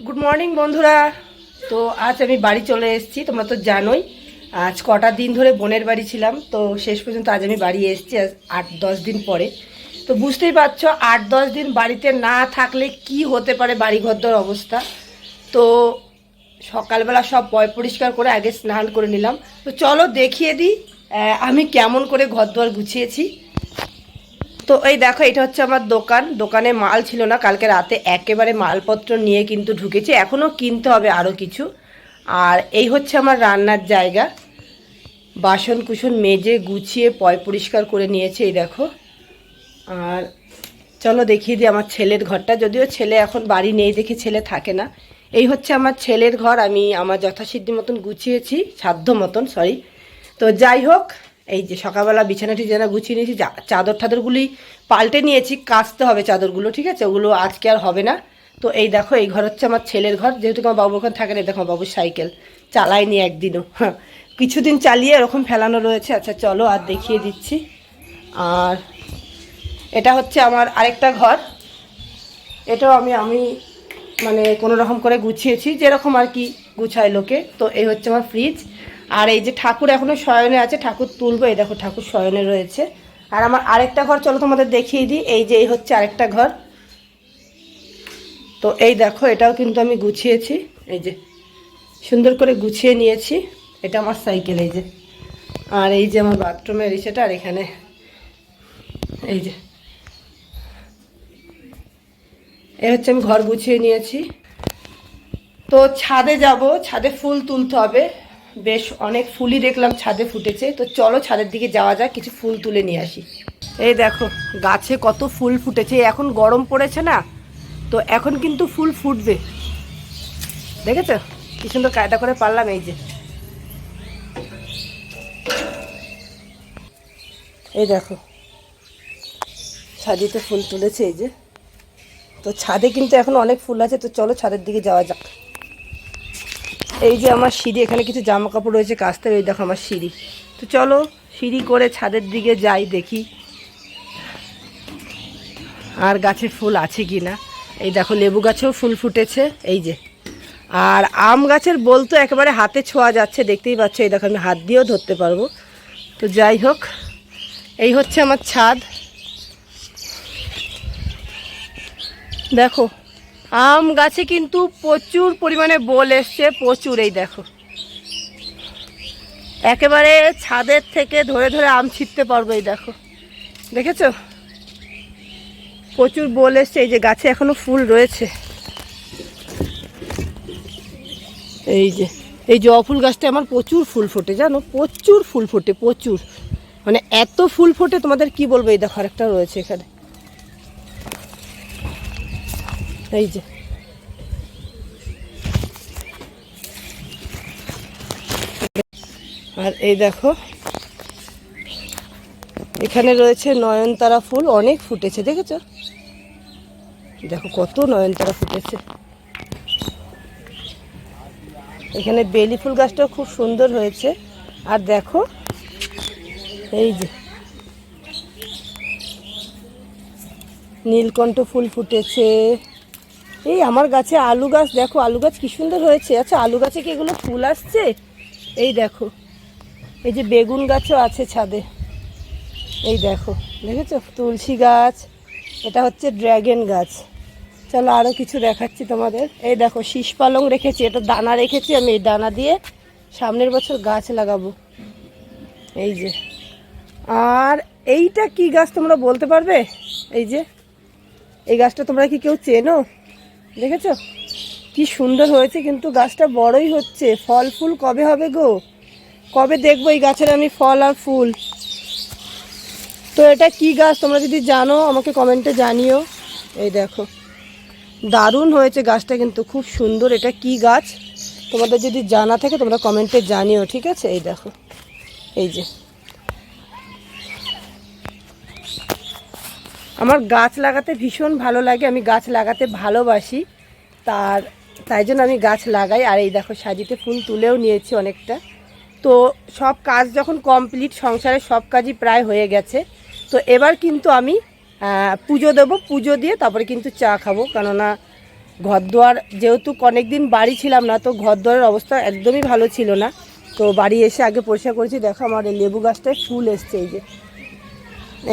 Good morning বন্ধুরা। তো আজ আমি বাড়ি চলে এসেছি, তোমরা তো জানোই। আজ কটা দিন ধরে বোনের বাড়ি ছিলাম, তো শেষ পর্যন্ত আজ আমি বাড়ি এসেছি, আজ আট দশ দিন পরে। তো বুঝতেই পারছ, আট দশ দিন বাড়িতে না থাকলে কি হতে পারে বাড়ি ঘরদর অবস্থা। তো সকালবেলা সব পয় পরিষ্কার করে আগে স্নান করে নিলাম। তো চলো দেখিয়ে দিই আমি কেমন করে ঘর ঘরদোয়ার গুছিয়েছি। তো এই দেখো, এটা হচ্ছে আমার দোকান। দোকানে মাল ছিল না, কালকে রাতে একেবারে মালপত্র নিয়ে কিন্তু ঢুকেছি। এখনও কিনতে হবে আরও কিছু। আর এই হচ্ছে আমার রান্নার জায়গা। বাসন কুসন মেজে, গুছিয়ে, পয় পরিষ্কার করে নিয়েছে, এই দেখো। আর চলো দেখিয়ে দিই আমার ছেলের ঘরটা। যদিও ছেলে এখন বাড়ি নেই দেখে ছেলে থাকে না। এই হচ্ছে আমার ছেলের ঘর। আমি আমার যথাসিদ্ধি মতন গুছিয়েছি, সাধ্য মতন সরি তো যাই হোক এই যে সকালবেলা বিছানা টিছানা গুছিয়ে নিয়েছি চাদর টাদরগুলি পাল্টে নিয়েছি, কাচতে হবে চাদরগুলো, ঠিক আছে? ওগুলো আজকে আর হবে না। তো এই দেখো, এই ঘর হচ্ছে আমার ছেলের ঘর, যেহেতু আমার বাবু ওখানে থাকে না দেখো বাবুর সাইকেল। চালাইনি একদিনও। হ্যাঁ কিছুদিন চালিয়ে এরকম ফেলানো রয়েছে। আচ্ছা চলো আর দেখিয়ে দিচ্ছি। আর এটা হচ্ছে আমার আরেকটা ঘর। এটাও আমি আমি মানে কোনো রকম করে গুছিয়েছি, যেরকম আর কি গুছায় লোকে। তো এই হচ্ছে আমার ফ্রিজ আর এই যে ঠাকুর এখনও শয়নে আছে, ঠাকুর তুলবো, এই দেখো ঠাকুর শয়নে রয়েছে। আর আমার আরেকটা ঘর, চলো তোমাদের দেখিয়ে দিই, এই যে এই হচ্ছে আরেকটা ঘর। তো এই দেখো, এটাও কিন্তু আমি গুছিয়েছি, এই যে সুন্দর করে গুছিয়ে নিয়েছি, এটা আমার সাইকেল, এই যে। আর এই যে আমার বাথরুমের ইসেটা, আর এখানে এই যে এই হচ্ছে আমি ঘর গুছিয়ে নিয়েছি। তো ছাদে যাব, ছাদে ফুল তুলতে হবে। বেশ অনেক ফুলই দেখলাম, ছাদে ফুটেছে। তো চলো ছাদের দিকে যাওয়া যাক, কিছু ফুল তুলে নিয়ে আসি। এই দেখো, গাছে কত ফুল ফুটেছে, এখন গরম পড়েছে না? তো এখন কিন্তু ফুল ফুটবে। দেখেছ? কি সুন্দর কায়দা করে পারলাম এই যে। এই দেখো ছাদিতে ফুল তুলেছে এই যে। তো ছাদে কিন্তু এখন অনেক ফুল আছে, তো চলো ছাদের দিকে যাওয়া যাক। এই যে আমার সিঁড়ি, এখানে কিছু জামা কাপড় রয়েছে, কাস্তে ওই দেখো আমার সিঁড়ি। তো চলো, সিঁড়ি করে ছাদের দিকে যাই, দেখি আর গাছে ফুল আছে কি না। এই দেখো, লেবু গাছেও ফুল ফুটেছে, এই যে। আর আম গাছের বলতো একেবারে হাতে ছোঁয়া যাচ্ছে, দেখতেই পাচ্ছ, এই দেখো আমি হাত দিয়েও ধরতে পারব। তো যাই হোক, এই হচ্ছে আমার ছাদ। দেখো আম গাছে কিন্তু প্রচুর পরিমাণে বোল এসছে, প্রচুর, এই দেখো। একেবারে ছাদের থেকে ধরে ধরে আম ছিটতে পারব, এই দেখো। দেখেছ? প্রচুর বোল এসছে, এই যে গাছে এখনও ফুল রয়েছে। এই যে, এই জবা ফুল গাছটা আমার প্রচুর ফুল ফোটে, জানো? প্রচুর ফুল ফোটে, প্রচুর। মানে এত ফুল ফোটে, তোমাদের কি বলব? এই দেখো, আরেকটা রয়েছে এখানে। এই যে। আর এই দেখো, এখানে রয়েছে নয়নতারা ফুল, অনেক ফুটেছে, দেখেছ? দেখো কত নয়নতারা ফুটেছে। এখানে বেলি ফুল গাছটাও খুব সুন্দর হয়েছে। আর দেখো, এই যে, নীলকণ্ঠ ফুল ফুটেছে। এই আমার গাছে আলু গাছ, দেখো আলু গাছ কি সুন্দর হয়েছে। আচ্ছা আলু গাছে কি এগুলো ফুল আসছে? এই দেখো, এই যে বেগুন গাছও আছে ছাদে। এই দেখো, দেখেছ? তুলসী গাছ, এটা হচ্ছে ড্র্যাগন গাছ। চলো আরও কিছু দেখাচ্ছি তোমাদের। এই দেখো, শীষ পালং রেখেছি, এটা দানা রেখেছি আমি, এই দানা দিয়ে সামনের বছর গাছ লাগাবো। এই যে, আর এইটা কি গাছ তোমরা বলতে পারবে? এই যে, এই গাছটা তোমরা কি কেউ চেনো? দেখেছ? কি সুন্দর হয়েছে কিন্তু গাছটা বড়ই হচ্ছে। ফল ফুল কবে হবে গো? কবে দেখব এই গাছের আমি ফল আর ফুল? তো এটা কি গাছ তোমরা যদি জানো, আমাকে কমেন্টে জানিও। এই দেখো। দারুণ হয়েছে গাছটা কিন্তু, খুব সুন্দর। এটা কি গাছ? তোমাদের যদি জানা থাকে, তোমরা কমেন্টে জানিও, ঠিক আছে? এই দেখো। এই যে। আমার গাছ লাগাতে ভীষণ ভালো লাগে। আমি গাছ লাগাতে ভালোবাসি। তার, তাই জন্য আমি গাছ লাগাই। আর এই দেখো, সাজিতে ফুল তুলেও নিয়েছি অনেকটা। তো সব কাজ যখন কমপ্লিট, সংসারের সব কাজই প্রায় হয়ে গেছে। তো এবার কিন্তু আমি পুজো দেবো। পুজো দিয়ে তারপরে কিন্তু চা খাব। কেননা ঘর দুয়ার যেহেতু অনেক দিন বাড়ি ছিলাম না, তো ঘর দুয়ারের অবস্থা একদমই ভালো ছিল না। তো বাড়ি এসে আগে পরিষ্কার করেছি। দেখো, আমার এই লেবু গাছটায় ফুল এসছে, এই যে।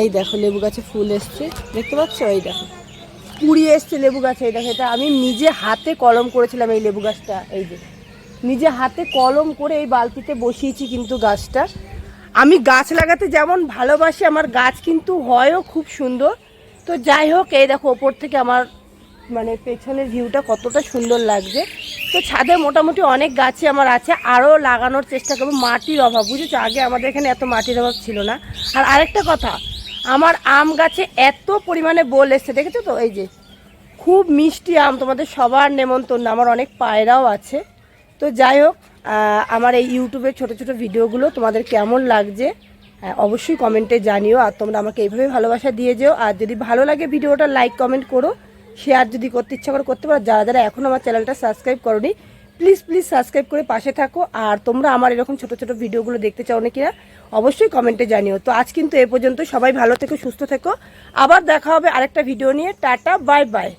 এই দেখো, লেবু গাছে ফুল এসছে। দেখতে পাচ্ছ? এই দেখো। কুড়ি এসছে লেবু গাছে, এই দেখো, এটা আমি নিজে হাতে কলম করেছিলাম এই লেবু গাছটা, এই যে। নিজে হাতে কলম করে এই বালতিতে বসিয়েছি কিন্তু গাছটা। আমি গাছ লাগাতে যেমন ভালোবাসি, আমার গাছ কিন্তু হয়ও খুব সুন্দর। তো যাই হোক, এই দেখো, ওপর থেকে আমার মানে পেছনের ভিউটা কতটা সুন্দর লাগছে। তো ছাদে মোটামুটি অনেক গাছই আমার আছে, আরও লাগানোর চেষ্টা করব, মাটির অভাব। বুঝেছ? আগে আমাদের এখানে এত মাটির অভাব ছিল না। আর আরেকটা কথা আমার আম গাছে এত পরিমাণে বোল এসছে, দেখেছ তো? এই যে, খুব মিষ্টি আম, তোমাদের সবার নেমন্তন্ন, আমার অনেক পায়রাও আছে। তো যাই হোক আমার এই ইউটিউবের ছোট ছোট ভিডিওগুলো তোমাদের কেমন লাগছে অবশ্যই কমেন্টে জানিও, আর তোমরা আমাকে এইভাবে ভালোবাসা দিয়ে যেও। আর যদি ভালো লাগে ভিডিওটা, লাইক, কমেন্ট করো। শেয়ার যদি করতে ইচ্ছা করে করতে পারো, যারা যারা এখন আমার চ্যানেলটা সাবস্ক্রাইব করনি প্লিজ প্লিজ সাবস্ক্রাইব করে পাশে থাকো। আর তোমরা আমার এরকম ছোট ছোট ভিডিওগুলো দেখতে চাও নাকি না, অবশ্যই কমেন্টে জানিও। তো আজ কিন্তু এ পর্যন্ত সবাই ভালো থেকো, সুস্থ থেকো। আবার দেখা হবে আরেকটা ভিডিও নিয়ে। Tata bye bye